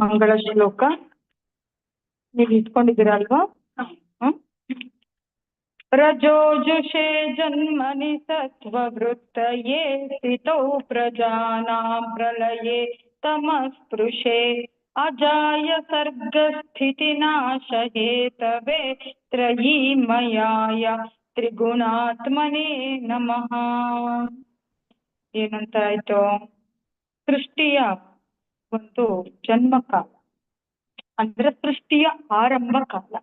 ಮಂಗಳ ಶ್ಲೋಕ. ನೀವು ಇಟ್ಕೊಂಡಿದ್ದೀರಲ್ವಾ? ಹ್ಮ್? ರಜೋಜುಷೆ ಜನ್ಮನಿ ಸತ್ವವೃತ್ತಯೇ ಸ್ಥಿತೌ ಪ್ರಜಾನಾಂ ಪ್ರಲಯೇ ತಮಸ್ಪೃಶೆ. ಅಜಾಯ ಸರ್ಗಸ್ಥಿತಿನಾಶ ಹೇತವೇ ತ್ರಯೀಮಯಾಯ ತ್ರಿಗುಣಾತ್ಮನೇ ನಮಃ. ಏನಂತ ಆಯ್ತು? ಸೃಷ್ಟಿಯ ಒಂದು ಜನ್ಮ ಕಾಲ ಅಂದ್ರೆ ಸೃಷ್ಟಿಯ ಆರಂಭ ಕಾಲ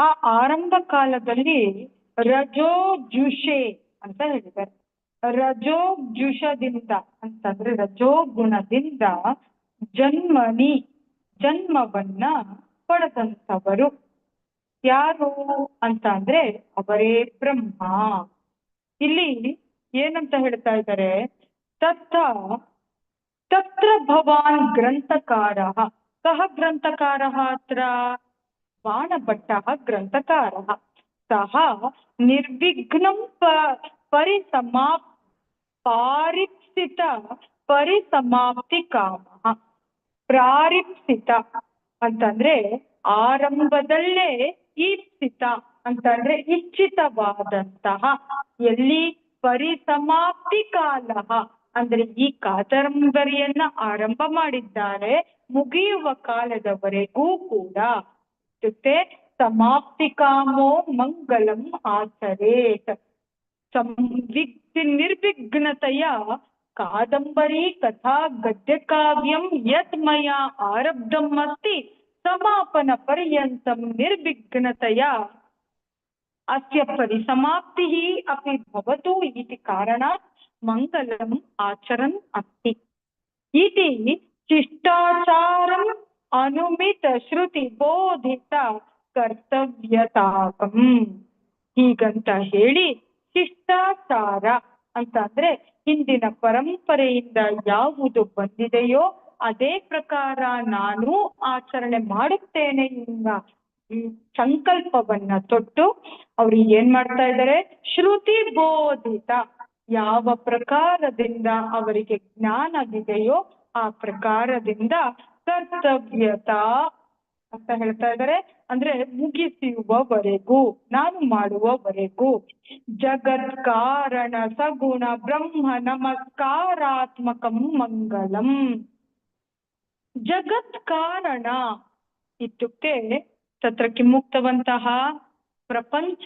ಆ ಆರಂಭ ಕಾಲದಲ್ಲಿ ರಜೋ ಜುಷೆ ಅಂತ ಹೇಳಿದ್ದಾರೆ. ರಜೋಜುಷದಿಂದ ಅಂತಂದ್ರೆ ರಜೋಗುಣದಿಂದ ಜನ್ಮನಿ, ಜನ್ಮವನ್ನ ಪಡೆದಂಥವರು. ಯಾರು ಅಂತ ಅಂದ್ರೆ ಅವರೇ ಬ್ರಹ್ಮ. ಇಲ್ಲಿ ಏನಂತ ಹೇಳ್ತಾ ಇದ್ದಾರೆ? ತತ್ತ ತತ್ರ ಭವಾನ್ ಗ್ರಂಥಕಾರ ಕಹ ಗ್ರಂಥಕಾರ ಅತ್ರ ಬಾಣಭಟ್ಟಃ ಗ್ರಂಥಕಾರः ಸಹ ನಿರ್ವಿಘ್ನ ಪ ಪರಿಸಮಾಪ್ ಪಾರಿಪ್ಸಿತ ಪರಿಸಮಾಪ್ತಿ ಕಾಮಃ ಪ್ರಾರಿಪ್ಸಿತ ಅಂತಂದ್ರೆ ಆರಂಭದಲ್ಲೇ ಈಪ್ಸಿತ ಅಂತಂದ್ರೆ ಇಚ್ಛಿತವಾದಂತಹ, ಎಲ್ಲಿ ಪರಿಸಮಾಪ್ತಿ ಕಾಲಃ ಅಂದ್ರೆ ಈ ಕಾದಂಬರಿಯನ್ನ ಆರಂಭ ಮಾಡಿದ್ದಾರೆ ಮುಗಿಯುವ ಕಾಲದವರೆಗೂ ಕೂಡ ಇತ್ಯುಕ್ತೆ ಸಮಾಪ್ತಿ ಕಾಮೋ ಮಂಗಲಂ ಆಚರೇತ್ ಸಂವಿಘ್ನ ನಿರ್ವಿಘ್ನತೆಯ ಕಾದಂಬರಿ ಕಥಾ ಗದ್ಯಕಾವ್ಯಂ ಯತ್ ಮಯಾ ಆರಬ್ಧಂ ಅಸ್ತಿ ಸಮಾಪನ ಪರ್ಯಂತಂ ನಿರ್ವಿಘ್ನತೆಯ ಅಸ್ಯ ಪರಿಸಮಾಪ್ತಿಃ अपि भवतु इति कारणात् ಮಂಗಲಂ ಆಚರನ್ ಅಸ್ತಿ. ಇತಿ ಶಿಷ್ಟಾಚಾರಂ ಅನುಮಿತ ಶ್ರುತಿ ಬೋಧಿತ ಕರ್ತವ್ಯತಾಪಂ ಹೀಗಂತ ಹೇಳಿ ಶಿಷ್ಟಾಚಾರ ಅಂತ ಅಂದ್ರೆ ಹಿಂದಿನ ಪರಂಪರೆಯಿಂದ ಯಾವುದು ಬಂದಿದೆಯೋ ಅದೇ ಪ್ರಕಾರ ನಾನು ಆಚರಣೆ ಮಾಡುತ್ತೇನೆ ಎಂಬ ಸಂಕಲ್ಪವನ್ನ ತೊಟ್ಟು ಅವ್ರು ಏನ್ ಮಾಡ್ತಾ ಇದ್ದಾರೆ? ಶ್ರುತಿ ಬೋಧಿತ ಯಾವ ಪ್ರಕಾರದಿಂದ ಅವರಿಗೆ ಜ್ಞಾನವಿದೆಯೋ ಆ ಪ್ರಕಾರದಿಂದ ಕರ್ತವ್ಯತ ಅಂತ ಹೇಳ್ತಾ ಇದ್ದಾರೆ ಅಂದ್ರೆ ಮುಗಿಸುವವರೆಗೂ ನಾನು ಮಾಡುವವರೆಗೂ. ಜಗತ್ ಕಾರಣ ಸಗುಣ ಬ್ರಹ್ಮ ನಮಸ್ಕಾರಾತ್ಮಕಂ ಮಂಗಲಂ ಜಗತ್ ಕಾರಣ ಇತ್ಯುಕ್ತೆ ತತ್ರ ಕಿಮ್ಮುಕ್ತವಂತಹ ಪ್ರಪಂಚ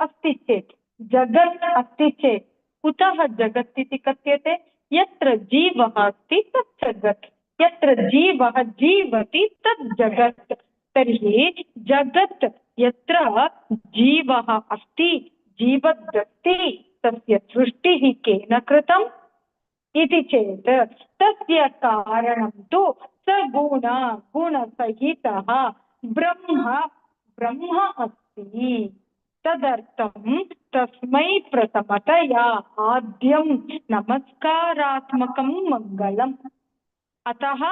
ಅಸ್ತಿ ಚೇತ್ ಜಗತ್ ಅಸ್ತಿ ಚೇತ್ कुतः जगत् इति कथ्यते? यत्र जीवः अस्ति तत् जगत्। यत्र जीवः जीवति तत् जगत्। तर्हि जगत् यत्र जीवः अस्ति जीवदस्ति तस्य सृष्टिः केन कृतम् इति चेत् तस्य कारणं तु सगुण गुणसहितः ब्रह्म ब्रह्म अस्ति। तदर्थं तस्मै प्रथमतया आद्यं नमस्कारात्मकं मङ्गलम्। अतः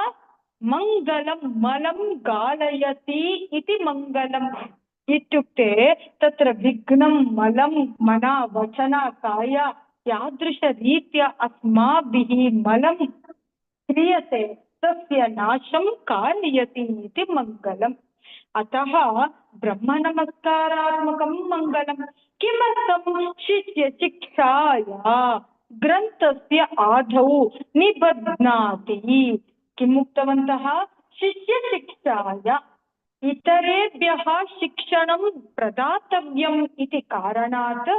मङ्गलं मलं गालयति इति मङ्गलम्। इत्युक्ते तत्र विघ्नं, मलं मना वचना काय, यादृशरीत्या अस्माभिः मलं क्रियते, तस्य नाशं कारयति इति मङ्गलम्। अतः ब्रह्मनमस्कारात्मकं मङ्गलं किमर्थं शिष्यशिक्षाया ग्रन्थस्य आदौ निबध्नाति? किम् उक्तवन्तः? शिष्यशिक्षाय इतरेभ्यः शिक्षणं प्रदातव्यम् इति कारणात्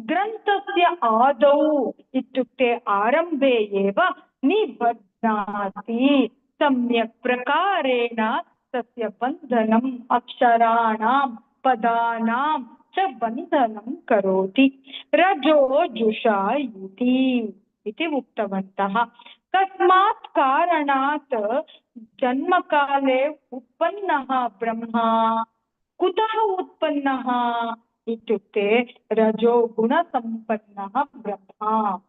ग्रन्थस्य आदौ इत्युक्ते आरम्भे एव निबध्नाति। प्रकारेण तस्य बन्धनम् अक्षराणां पदानां च बन्धनं करोति। रजोजुषा इति इति उक्तवन्तः। कस्मात् कारणात् जन्मकाले उत्पन्नः ब्रह्मा। कुतः उत्पन्नः? इत्युक्ते रजोगुणसम्पन्नः ब्रह्मा।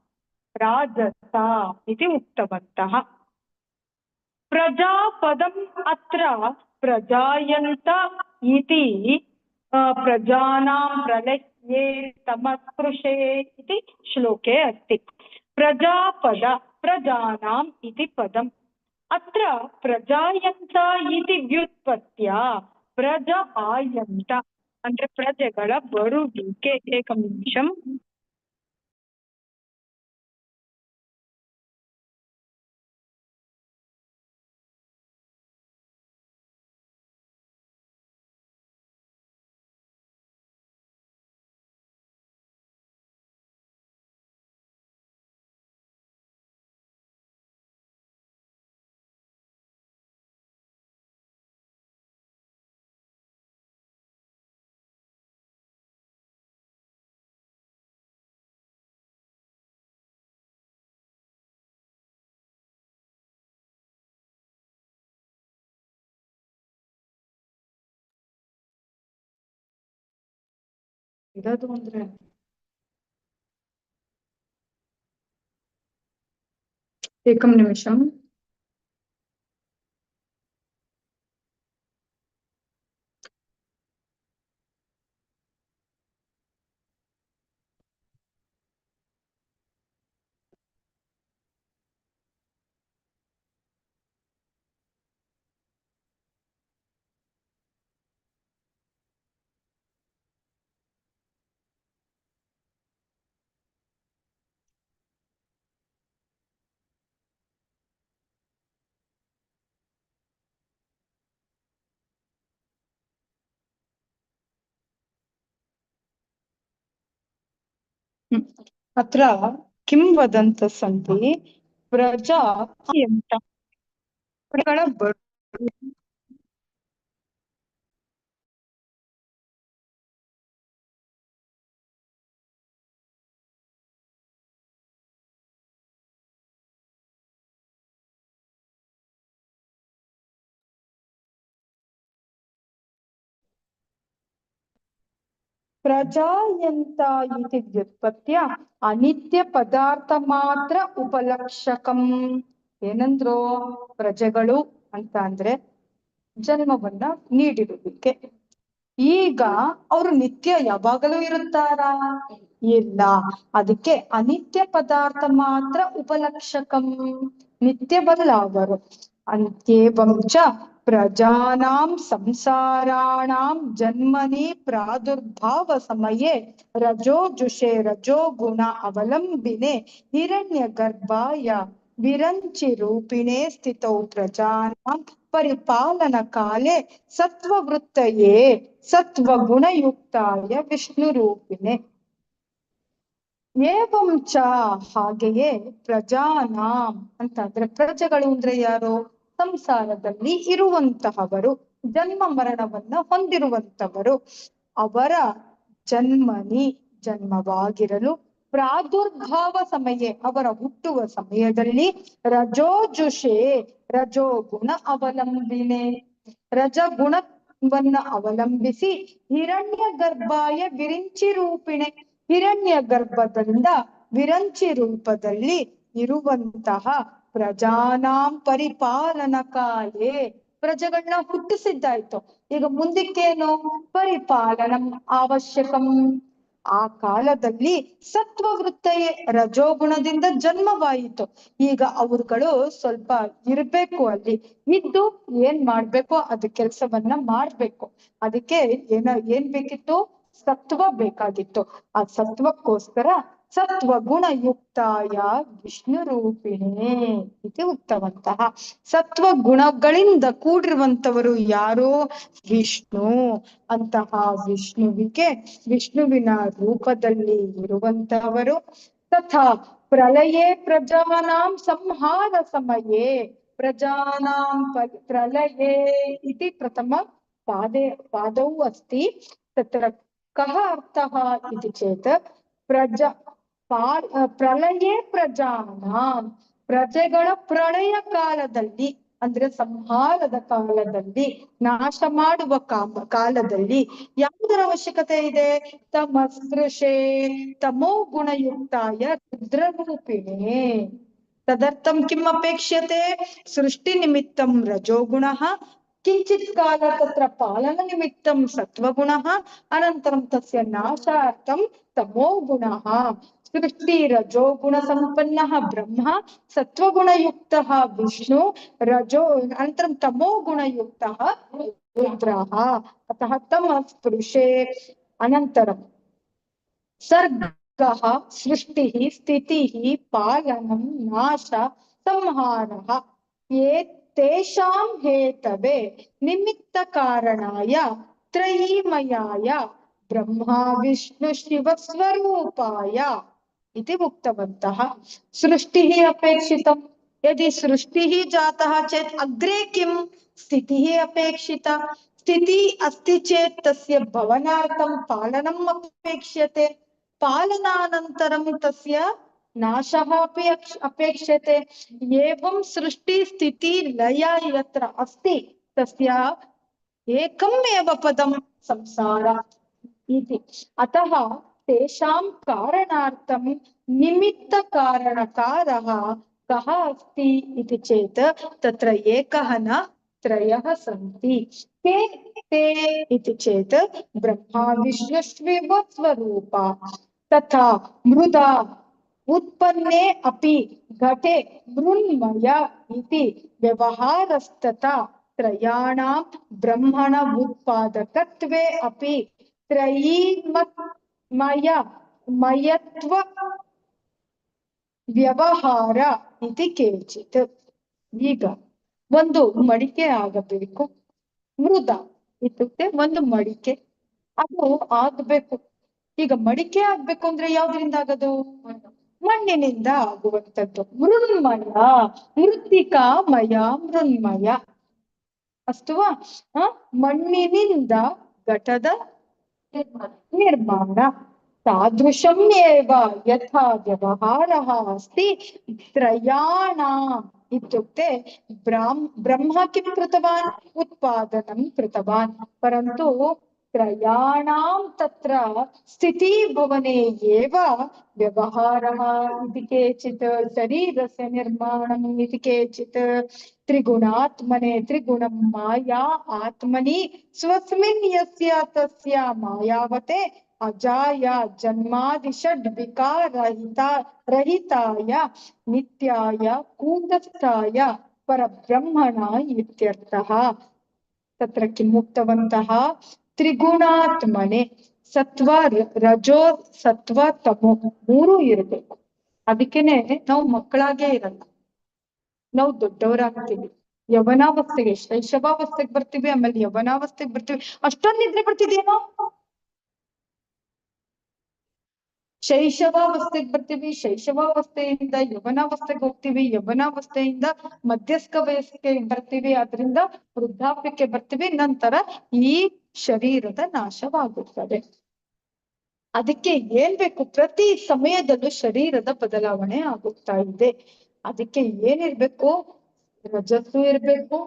राजसा इति उक्तवन्तः। प्रजापदम् अत्र प्रजायन्त इति अ, प्रजानां प्रलये तमस्पृशे इति श्लोके अस्ति प्रजापद प्रजानाम् इति पदम् ಅತ್ರ ಪ್ರಜಾಯಂತ ಇತಿ ವ್ಯುತ್ಪತ್ಯ ಪ್ರಜ ಆಯಂತ ಅಂದ್ರೆ ಪ್ರಜೆಗಳ ಬರುವಿಕೆ ಏಕಂ ನಿಮಿಷಂ ಇರೋದು ಅಂದ್ರೆ ಏಕಂ ನಿಮಿಷಂ अत्र किं वदन्तः सन्ति? प्रजा ಪ್ರಜಾಯಂತ ಇತಿ ವ್ಯುತ್ಪತ್ಯ ಅನಿತ್ಯ ಪದಾರ್ಥ ಮಾತ್ರ ಉಪಲಕ್ಷಕಂ. ಏನಂದ್ರು ಪ್ರಜೆಗಳು ಅಂತ ಅಂದ್ರೆ ಜನ್ಮವನ್ನ ನೀಡಿರುವುದಕ್ಕೆ ಈಗ ಅವರು ನಿತ್ಯ ಯಾವಾಗಲೂ ಇರುತ್ತಾರ? ಇಲ್ಲ. ಅದಕ್ಕೆ ಅನಿತ್ಯ ಪದಾರ್ಥ ಮಾತ್ರ ಉಪಲಕ್ಷಕಂ. ನಿತ್ಯವಲ್ಲ ಅವರು ಅಂತ್ಯೇವಂ ಪ್ರಜಾನಾಂ ಸಂಸಾರಾಣಾಂ ಜನ್ಮನಿ ಪ್ರಾದುರ್ಭಾವ ಸಮಯೇ ರಜೋ ಜುಷೆ ರಜೋ ಗುಣ ಅವಲಂಬಿನೆ ಹಿರಣ್ಯ ಗರ್ಭಾಯ ವಿರಂಚಿ ರೂಪಿಣೆ ಸ್ಥಿತೌ ಪ್ರಜಾನಾಂ ಪರಿಪಾಲನ ಕಾಲೆ ಸತ್ವವೃತ್ತಯೇ ಸತ್ವಗುಣಯುಕ್ತಾಯ ವಿಷ್ಣು ರೂಪಿಣೆ ಏವಂ ಚ ಹಾಗೆಯೇ ಪ್ರಜಾನಾಂ ಅಂತಂದ್ರೆ ಪ್ರಜೆಗಳು ಅಂದ್ರೆ ಯಾರು? ಸಂಸಾರದಲ್ಲಿ ಇರುವಂತಹವರು, ಜನ್ಮ ಮರಣವನ್ನ ಹೊಂದಿರುವಂತವರು, ಅವರ ಜನ್ಮನಿ ಜನ್ಮವಾಗಿರಲು ಪ್ರಾದುರ್ಭಾವ ಸಮಯ, ಅವರ ಹುಟ್ಟುವ ಸಮಯದಲ್ಲಿ ರಜೋಜುಷೆ, ರಜೋಗುಣ ಅವಲಂಬಿನೆ. ರಜಗುಣವನ್ನ ಅವಲಂಬಿಸಿ ಹಿರಣ್ಯ ಗರ್ಭಾಯ ವಿರಿಂಚಿ ರೂಪಿಣೆ. ಹಿರಣ್ಯ ಗರ್ಭದಿಂದ ವಿರಂಚಿ ರೂಪದಲ್ಲಿ ಇರುವಂತಹ ಪ್ರಜಾನಾಂ ಪರಿಪಾಲನ ಕಾಲೇ. ಪ್ರಜೆಗಳನ್ನ ಹುಟ್ಟಿಸಿದ್ದಾಯ್ತು. ಈಗ ಮುಂದಕ್ಕೇನು? ಪರಿಪಾಲನಂ ಅವಶ್ಯಕಂ. ಆ ಕಾಲದಲ್ಲಿ ಸತ್ವವೃತ್ತಯೇ ರಜೋಗುಣದಿಂದ ಜನ್ಮವಾಯಿತು. ಈಗ ಅವರುಗಳು ಸ್ವಲ್ಪ ಇರ್ಬೇಕು ಅಲ್ಲಿ. ಇದ್ದು ಏನ್ ಮಾಡ್ಬೇಕು? ಅದ ಕೆಲ್ಸವನ್ನ ಮಾಡ್ಬೇಕು. ಅದಕ್ಕೆ ಏನ, ಏನ್ ಬೇಕಿತ್ತು? ಸತ್ವ ಬೇಕಾಗಿತ್ತು. ಆ ಸತ್ವಕ್ಕೋಸ್ಕರ ಸತ್ವ ಗುಣಯುಕ್ತಾಯ ವಿಷ್ಣು ರೂಪಿಣೆ ಇದು ಉಕ್ತವಂತಹ ಸತ್ವ ಗುಣಗಳಿಂದ ಕೂಡಿರುವಂತವರು ಯಾರು ವಿಷ್ಣು ಅಂತಹ ವಿಷ್ಣುವಿಗೆ ವಿಷ್ಣುವಿನ ರೂಪದಲ್ಲಿ ಇರುವಂತಹವರು ತಥಾ ಪ್ರಳಯೇ ಪ್ರಜಾನಾಂ ಸಂಹಾರ ಸಮಯೇ ಪ್ರಜಾನಾಂ ಪ- ಪ್ರಳಯೇ ಇತಿ ಪ್ರಥಮ ಪಾದೆ ಪಾದೌ अस्ति तत्र कः अर्थः इति चेत् प्रजा ಪಾ ಪ್ರಳಯೇ ಪ್ರಜಾನ, ಪ್ರಜೆಗಳ ಪ್ರಳಯ ಕಾಲದಲ್ಲಿ, ಅಂದ್ರೆ ಸಂಹಾರದ ಕಾಲದಲ್ಲಿ, ನಾಶ ಮಾಡುವ ಕಾಲದಲ್ಲಿ ಯಾವುದರ ಅವಶ್ಯಕತೆ ಇದೆ? ತಮ ಸ್ಪೃಶೆ ತಮೋ ಗುಣಯುಕ್ತಾಯ ರುದ್ರರೂಪಿಣೆ. ತದರ್ಥಂ ಕಿಂ ಅಪೇಕ್ಷ್ಯತೆ? ಸೃಷ್ಟಿ ನಿಮಿತ್ತಂ ರಜೋಗುಣ ಕಿಂಚಿತ್ ಕಾಲ ತತ್ರ ಪಾಲನ ನಿಮಿತ್ತಂ ಸತ್ವಗುಣ. ಅನಂತರಂ ತಸ್ಯ ನಾಶಾರ್ಥಂ ತಮೋ ಗುಣಃ. सृष्टि रजोगुण संपन्न ब्रह्म सत्वगुणयुक्त विष्णु, रजो अन तमो तमोगुणयुक्तः रुद्रः। अतः तम स्पृशे। अनन्तरं सर्ग, सृष्टि, स्थितिः, पालन, नाश, संहारः। ये तेषां हेतवे निमित्तकारणाय, त्रयीमयाय, ब्रह्मा स्वरूपाया इति उक्तवन्तः सृष्टिः अपेक्षितम्। यदि सृष्टिः जातः चेत् अग्रे किं स्थितिः अपेक्षिता। स्थितिः अस्ति चेत् तस्य भवनार्थं पालनम् अपेक्ष्यते। पालनानन्तरं तस्य नाशः अपि अपेक्ष्यते। एवं सृष्टिस्थिति लय यत्र अस्ति, तस्य एकम् एव पदं संसार इति। अतः तेषां कारणार्थं निमित्तकारणकारः कः अस्ति इति चेत् तत्र एकः न, त्रयः सन्ति। के, ते इति चेत् ब्रह्मा स्वरूपा। तथा मृदा उत्पन्ने अपि घटे मृण्मय इति व्यवहारस्तथा त्रयाणां ब्रह्मण उत्पादकत्वे अपि ಮಯ, ಮಯತ್ವ ವ್ಯವಹಾರ ಇತಿ ಕೇಚಿತ್. ಈಗ ಒಂದು ಮಡಿಕೆ ಆಗಬೇಕು, ಮೃದ ಇತ್ಯುಕ್ತೆ ಒಂದು ಮಡಿಕೆ. ಅದು ಆಗ್ಬೇಕು. ಈಗ ಮಡಿಕೆ ಆಗ್ಬೇಕು ಅಂದ್ರೆ ಯಾವ್ದ್ರಿಂದ ಆಗದು? ಮಣ್ಣಿನಿಂದ ಆಗುವಂತದ್ದು ಮೃಣ್ಮಯ ಮೃತ್ತಿಕಾ ಮಯ ಮೃಣ್ಮಯ ಅಸ್ತುವಾ ಮಣ್ಣಿನಿಂದ ಘಟದ निर्माण तादृशम् एव यथा अस्ति। त्रयाणाम् इत्युक्ते ब्रह्म किं कृतवान्? उत्पादनं कृतवान्। परन्तु त्रयाणां तत्र स्थितिभवने एव व्यवहारः इति केचित्, शरीरस्य निर्माणम् इति केचित् ತ್ರಿಗುಣಾತ್ಮನೆ ತ್ರಿಗುಣ ಮಾಯಾ ಆತ್ಮನಿ ಸ್ವಸ್ಮಿನ್ ಯಸ್ಯ ತಸ್ಯ ಮಾಯಾವತೆ ಅಜಾಯ ಜನ್ಮಾದಿ ಷಡ್ ವಿಕಾರಹಿತ ರಹಿತಾಯ ನಿತ್ಯಾಯ ಕೂಟಸ್ಥಾಯ ಪರಬ್ರಹ್ಮಣ ಇತ್ಯರ್ಥ. ತತ್ರ ಕಿಮುಕ್ತವಂತಹ ತ್ರಿಗುಣಾತ್ಮನೆ ಸತ್ವ ರಜೋ ಸತ್ವ ತಮೋ ಮೂರು ಇರಬೇಕು. ಅದಕ್ಕೇನೆ ನಾವು ಮಕ್ಕಳಾಗೇ ಇರಲ್ಲ. ನಾವು ದೊಡ್ಡವರಾಗ್ತೀವಿ. ಯವನಾವಸ್ಥೆಗೆ ಶೈಶವಾವಸ್ಥೆಗೆ ಬರ್ತೀವಿ, ಆಮೇಲೆ ಯವನಾವಸ್ಥೆಗೆ ಬರ್ತೀವಿ. ಅಷ್ಟೊಂದು ನಿದ್ರೆ ಬರ್ತಿದ್ಯೇನೋ ಶೈಶವಾವಸ್ಥೆಗೆ ಬರ್ತೀವಿ ಶೈಶವಾವಸ್ಥೆಯಿಂದ ಯವನಾವಸ್ಥೆಗೆ ಹೋಗ್ತೀವಿ, ಯವನಾವಸ್ಥೆಯಿಂದ ಮಧ್ಯಸ್ಕ ವಯಸ್ಸಿಗೆ ಬರ್ತೀವಿ ಅದರಿಂದ ವೃದ್ಧಾಪ್ಯಕ್ಕೆ ಬರ್ತೀವಿ, ನಂತರ ಈ ಶರೀರದ ನಾಶವಾಗುತ್ತದೆ. ಅದಕ್ಕೆ ಏನ್ ಬೇಕು? ಪ್ರತಿ ಸಮಯದಲ್ಲೂ ಶರೀರದ ಬದಲಾವಣೆ ಆಗುತ್ತಾ ಇದೆ. ಅದಕ್ಕೆ ಏನಿರ್ಬೇಕು ರಜಸ್ಸು ಇರ್ಬೇಕು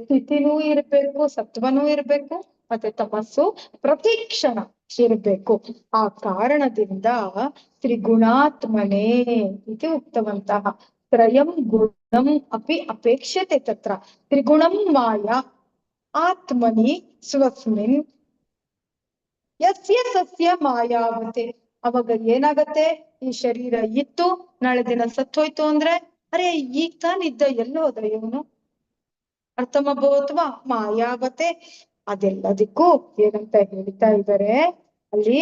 ಸ್ಥಿತಿನೂ ಇರ್ಬೇಕು, ಸತ್ವನೂ ಇರ್ಬೇಕು, ಮತ್ತೆ ತಮಸ್ಸು ಪ್ರತಿ ಕ್ಷಣ ಇರ್ಬೇಕು. ಆ ಕಾರಣದಿಂದ ತ್ರಿಗುಣಾತ್ಮನೆ ಇದು ಉಕ್ತವಂತಹ ತ್ರಯಂ ಗುಣಂ ಅಪಿ ಅಪೇಕ್ಷತೆ ತತ್ರ. ತ್ರಿಗುಣಂ ಮಾಯಾ, ಆತ್ಮನಿ ಸ್ವಸ್ಮಿನ್, ಯಸ್ಯ ಸಸ್ಯ ಮಾಯಾವತೆ. ಅವಾಗ ಏನಾಗತ್ತೆ? ಈ ಶರೀರ ಇತ್ತು, ನಾಳೆ ದಿನ ಸತ್ತೋಯ್ತು ಅಂದ್ರೆ, ಅರೆ, ಈಗ ತಾನಿದ್ದ ಎಲ್ಲೋದ ಇವನು ಅರ್ಥಮಭವತ್ವ ಮಾಯಾವತೆ? ಅದೆಲ್ಲದಕ್ಕೂ ಏನಂತ ಹೇಳ್ತಾ ಇದ್ದಾರೆ ಅಲ್ಲಿ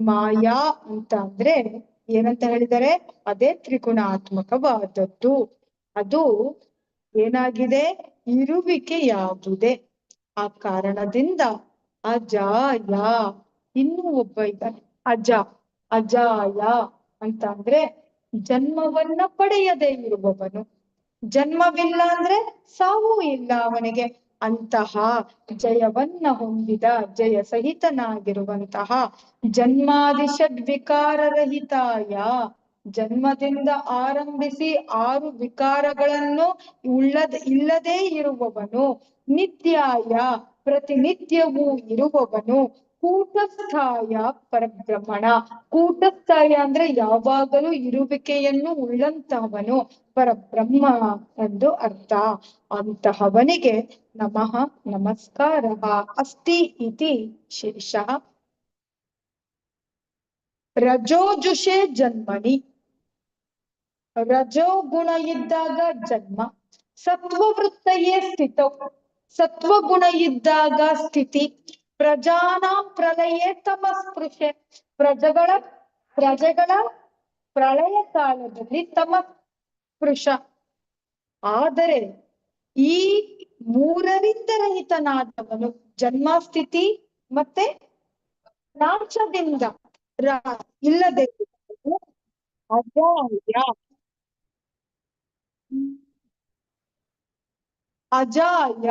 ಮಾಯಾ ಅಂತ ಅಂದ್ರೆ ಏನಂತ ಹೇಳಿದ್ದಾರೆ? ಅದೇ ತ್ರಿಗುಣಾತ್ಮಕವಾದದ್ದು. ಅದು ಏನಾಗಿದೆ? ಇರುವಿಕೆಯಾಗಿದೆ. ಆ ಕಾರಣದಿಂದ ಅಜಾಯ. ಇನ್ನೂ ಒಬ್ಬ ಇದ್ದಾನೆ. ಅಜ. ಅಜಾಯ ಅಂತ ಅಂದ್ರೆ ಜನ್ಮವನ್ನ ಪಡೆಯದೇ ಇರುವವನು. ಜನ್ಮವಿಲ್ಲ ಅಂದ್ರೆ ಸಾವು ಇಲ್ಲ ಅವನಿಗೆ. ಅಂತಹ ಜಯವನ್ನ ಹೊಂದಿದ ಜಯ ಸಹಿತನಾಗಿರುವಂತಹ ಜನ್ಮಾದಿಷಡ್ವಿಕಾರರಹಿತಾಯ ಜನ್ಮದಿಂದ ಆರಂಭಿಸಿ ಆರು ವಿಕಾರಗಳನ್ನು ಉಳ್ಳದ ಇಲ್ಲದೇ ಇರುವವನು. ನಿತ್ಯಾಯ ಪ್ರತಿನಿತ್ಯವೂ ಇರುವವನು. ಕೂಟಸ್ಥಾಯ ಪರಬ್ರಹ್ಮಣ. ಕೂಟಸ್ಥಾಯ ಅಂದ್ರೆ ಯಾವಾಗಲೂ ಇರುವಿಕೆಯನ್ನು ಉಳ್ಳಂತಹವನು ಪರಬ್ರಹ್ಮ ಎಂದು ಅರ್ಥ. ಅಂತಹವನಿಗೆ ನಮಃ ನಮಸ್ಕಾರ ಅಸ್ತಿ ಇತಿ ಶೇಷ. ರಜೋಜುಷೆ ಜನ್ಮನಿ. ರಜೋ ಗುಣ ಇದ್ದಾಗ ಜನ್ಮ. ಸತ್ವವೃತ್ತಯೇ ಸ್ಥಿತೋ. ಸತ್ವಗುಣ ಇದ್ದಾಗ ಸ್ಥಿತಿ. ಪ್ರಜಾನಾಂ ಪ್ರಳಯೇ ತಮಸ್ಪೃಶೆ. ಪ್ರಜೆಗಳ ಪ್ರಜೆಗಳ ಪ್ರಳಯ ಕಾಲದಲ್ಲಿ ತಮಸ್ಪೃಶ. ಆದರೆ ಈ ಮೂರರಿಂದ ರಹಿತನಾದವನು ಜನ್ಮಸ್ಥಿತಿ ಮತ್ತೆ ನಾಶದಿಂದ ರ- ಇಲ್ಲದೆ ಅಜಾಯ. ಅಜಾಯ.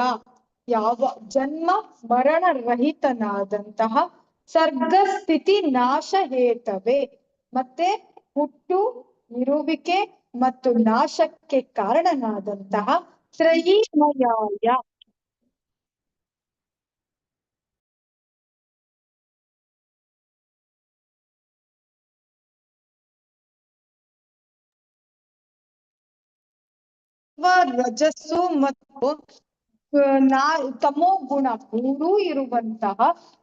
ಯಾವ ಜನ್ಮ ಮರಣ ರಹಿತನಾದಂತಹ ಸರ್ಗಸ್ಥಿತಿ ನಾಶ ಹೇತವೇ ಮತ್ತೆ ಹುಟ್ಟು ಇರುವಿಕೆ ಮತ್ತು ನಾಶಕ್ಕೆ ಕಾರಣನಾದಂತಹ ತ್ರಯೀಮಯಾಯ. ರಜಸ್ಸು ಮತ್ತು ನಾ, ತಮೋ ಗುಣ ಮೂರೂ ಇರುವಂತಹ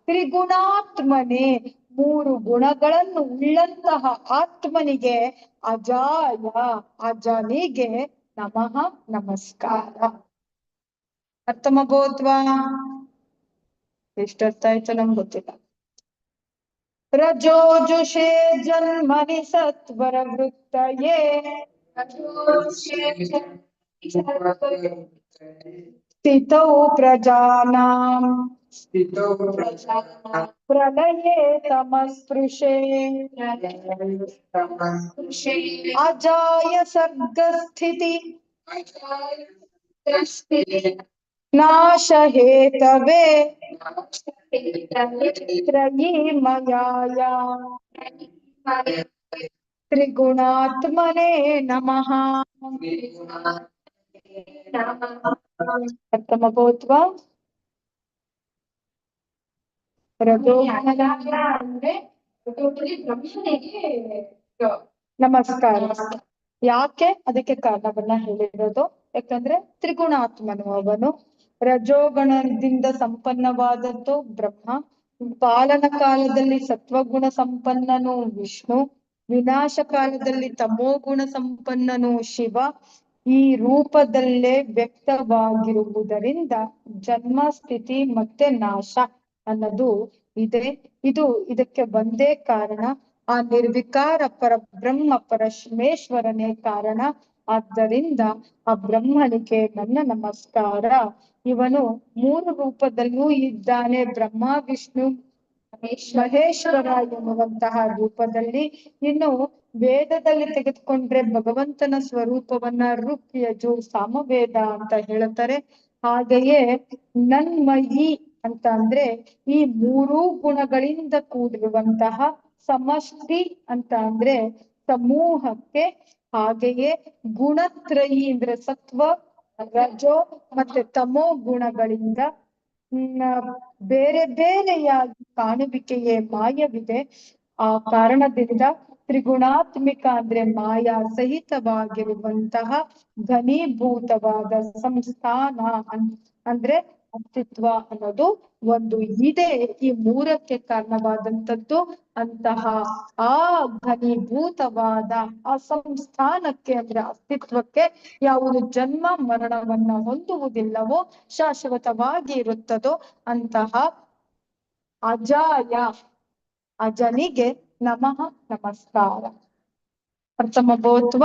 ತ್ರಿಗುಣಾತ್ಮನೆ. ಮೂರು ಗುಣಗಳನ್ನು ಉಳ್ಳಂತಹ ಆತ್ಮನಿಗೆ ಅಜಾಯ, ಅಜನಿಗೆ ನಮಃ ನಮಸ್ಕಾರ. ಅರ್ಥಮಗೋದ್ವಾ ಎಷ್ಟೊತ್ತಾಯ್ತು ನಮ್ಗೆ ಗೊತ್ತಿಲ್ಲ. ರಜೋಜುಷೇ ಜನ್ಮನಿ ಸತ್ವರ ವೃತ್ತಯೇ. ಸ್ಥಿತೌ ಪ್ರಜಾನಾಂ ಪ್ರಲಯೇ ತಮಸ್ಪೃಶೇ ಅಜಾಯ ಸರ್ಗಸ್ಥಿತಿ ನಾಶ ಹೇತವೇ ತ್ರಯೀಮಯಾಯ ತ್ರಿಗುಣಾತ್ಮನೇ ನಮಃ ಅರ್ಥಮಗೋತ್ವಾ ನಮಸ್ಕಾರ ಯಾಕೆ ಅದಕ್ಕೆ ಕಾರಣವನ್ನ ಹೇಳಿರೋದು ಯಾಕಂದ್ರೆ ತ್ರಿಗುಣಾತ್ಮನು ಅವನು ರಜೋಗುಣದಿಂದ ಸಂಪನ್ನವಾದದ್ದು ಬ್ರಹ್ಮ ಪಾಲನ ಕಾಲದಲ್ಲಿ ಸತ್ವಗುಣ ಸಂಪನ್ನನು ವಿಷ್ಣು ವಿನಾಶ ಕಾಲದಲ್ಲಿ ತಮೋಗುಣ ಸಂಪನ್ನನು ಶಿವ ಈ ರೂಪದಲ್ಲೇ ವ್ಯಕ್ತವಾಗಿರುವುದರಿಂದ ಜನ್ಮ ಸ್ಥಿತಿ ಮತ್ತೆ ನಾಶ ಅನ್ನೋದು ಇದೆ. ಇದು ಇದಕ್ಕೆ ಒಂದೇ ಕಾರಣ ಆ ನಿರ್ವಿಕಾರ ಪರಬ್ರಹ್ಮ ಪರಮೇಶ್ವರನೇ ಕಾರಣ. ಆದ್ದರಿಂದ ಆ ಬ್ರಹ್ಮನಿಗೆ ನನ್ನ ನಮಸ್ಕಾರ. ಇವನು ಮೂರು ರೂಪದಲ್ಲೂ ಇದ್ದಾನೆ. ಬ್ರಹ್ಮ, ವಿಷ್ಣು ಮಹೇಶ್ವರ ಎನ್ನುವಂತಹ ರೂಪದಲ್ಲಿ ಇನ್ನು ವೇದದಲ್ಲಿ ತೆಗೆದುಕೊಂಡ್ರೆ ಭಗವಂತನ ಸ್ವರೂಪವನ್ನ ರುಕ್ಯಜು ಯಜು ಸಾಮವೇದ ಅಂತ ಹೇಳುತ್ತಾರೆ. ಹಾಗೆಯೇ ನನ್ಮಯಿ ಅಂತ ಅಂದ್ರೆ ಈ ಮೂರೂ ಗುಣಗಳಿಂದ ಕೂಡಿರುವಂತಹ ಸಮಷ್ಟಿ ಅಂತ ಅಂದ್ರೆ ಸಮೂಹಕ್ಕೆ, ಹಾಗೆಯೇ ಗುಣತ್ರಯಿ ಅಂದ್ರೆ ಸತ್ವ, ರಜೋ ಮತ್ತೆ ತಮೋ ಗುಣಗಳಿಂದ ಬೇರೆ ಬೇರೆಯಾಗಿ ಕಾಣುವಿಕೆಯೇ ಮಾಯವಿದೆ ಆ ಕಾರಣದಿಂದ ತ್ರಿಗುಣಾತ್ಮಿಕ ಅಂದ್ರೆ ಮಾಯಾ ಸಹಿತವಾಗಿರುವಂತಹ ಘನೀಭೂತವಾದ ಸಂಸ್ಥಾನ ಅನ್- ಅಂದ್ರೆ ಅಸ್ತಿತ್ವ ಅನ್ನೋದು ಒಂದು ಇದೆ. ಈ ಮೂರಕ್ಕೆ ಕಾರಣವಾದಂತದ್ದು ಅಂತಹ ಆ ಘನೀಭೂತವಾದ ಆ ಸಂಸ್ಥಾನಕ್ಕೆ ಅಂದ್ರೆ ಅಸ್ತಿತ್ವಕ್ಕೆ ಯಾವುದು ಜನ್ಮ ಮರಣವನ್ನ ಹೊಂದುವುದಿಲ್ಲವೋ ಶಾಶ್ವತವಾಗಿ ಇರುತ್ತದೋ ಅಂತಹ ಅಜಾಯ, ಅಜನಿಗೆ ನಮಃ ನಮಸ್ಕಾರ. ಅರ್ಥಮಬೋತ್ವ